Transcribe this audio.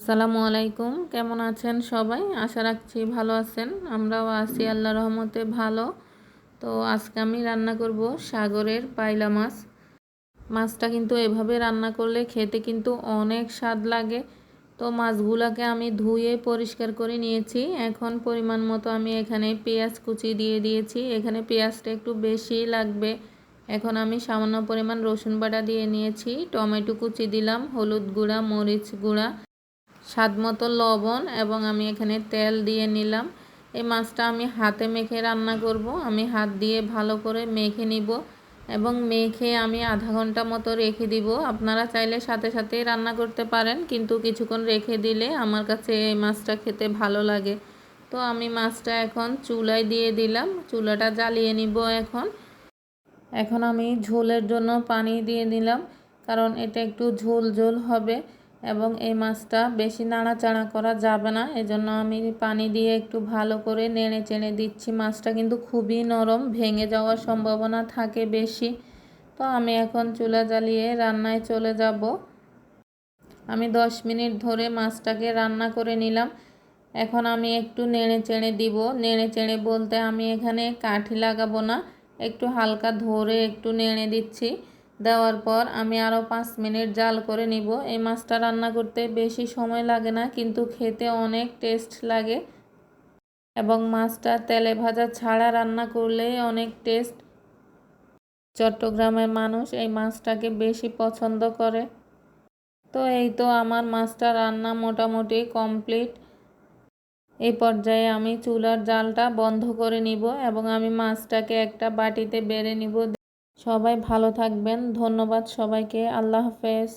আসসালামু আলাইকুম। কেমন আছেন সবাই? আশা রাখছি ভালো আছেন। আমরাও আছি আল্লাহ রহমতে ভালো। তো আজকে আমি রান্না করব সাগরের পাইলা মাছ। মাছটা কিন্তু এভাবে রান্না করলে খেতে কিন্তু অনেক স্বাদ লাগে। তো মাছগুলোকে আমি ধুয়ে পরিষ্কার করে নিয়েছি। এখন পরিমাণ মতো আমি এখানে পেঁয়াজ কুচি দিয়ে দিয়েছি। এখানে পেঁয়াজটা একটু বেশি লাগবে। এখন আমি সামান্য পরিমাণ রসুন বাটা দিয়ে নিয়েছি। টমেটো কুচি দিলাম, হলুদ গুঁড়া, মরিচ গুঁড়া। স্বাদ মতো লবণ এবং আমি এখানে তেল দিয়ে নিলাম। এই মাছটা আমি হাতে মেখে রান্না করব। আমি হাত দিয়ে ভালো করে মেখে নিব এবং মেখে আমি আধা ঘণ্টা মতো রেখে দিব। আপনারা চাইলে সাথে সাথেই রান্না করতে পারেন, কিন্তু কিছুক্ষণ রেখে দিলে আমার কাছে এই মাছটা খেতে ভালো লাগে। তো আমি মাছটা এখন চুলায় দিয়ে দিলাম। চুলাটা জ্বালিয়ে নিব এখন। এখন আমি ঝোলের জন্য পানি দিয়ে দিলাম কারণ এটা একটু ঝোল ঝোল হবে। এবং এই মাছটা বেশি নাড়াচাড়া করা যাবে না। এজন্য আমি পানি দিয়ে একটু ভালো করে নেড়ে চেড়ে দিচ্ছি। মাছটা কিন্তু খুবই নরম, ভেঙে যাওয়ার সম্ভাবনা থাকে বেশি। তো আমি এখন চুলা জ্বালিয়ে রান্নায় চলে যাব। আমি দশ মিনিট ধরে মাছটাকে রান্না করে নিলাম। এখন আমি একটু নেড়ে চেড়ে দিব। নেড়ে চেড়ে বলতে আমি এখানে কাঠি লাগাবো না। একটু হালকা ধরে একটু নেড়ে দিচ্ছি। দেওয়ার পর আমি আরও পাঁচ মিনিট জাল করে নিব। এই মাছটা রান্না করতে বেশি সময় লাগে না, কিন্তু খেতে অনেক টেস্ট লাগে এবং মাছটা তেলে ভাজা ছাড়া রান্না করলে অনেক টেস্ট। চট্টগ্রামের মানুষ এই মাছটাকে বেশি পছন্দ করে। তো এই তো আমার মাছটা রান্না মোটামুটি কমপ্লিট। এই পর্যায়ে আমি চুলার জালটা বন্ধ করে নিব এবং আমি মাছটাকে একটা বাটিতে বেড়ে নিব। সবাই ভালো থাকবেন। ধন্যবাদ সবাইকে। আল্লাহ হাফেজ।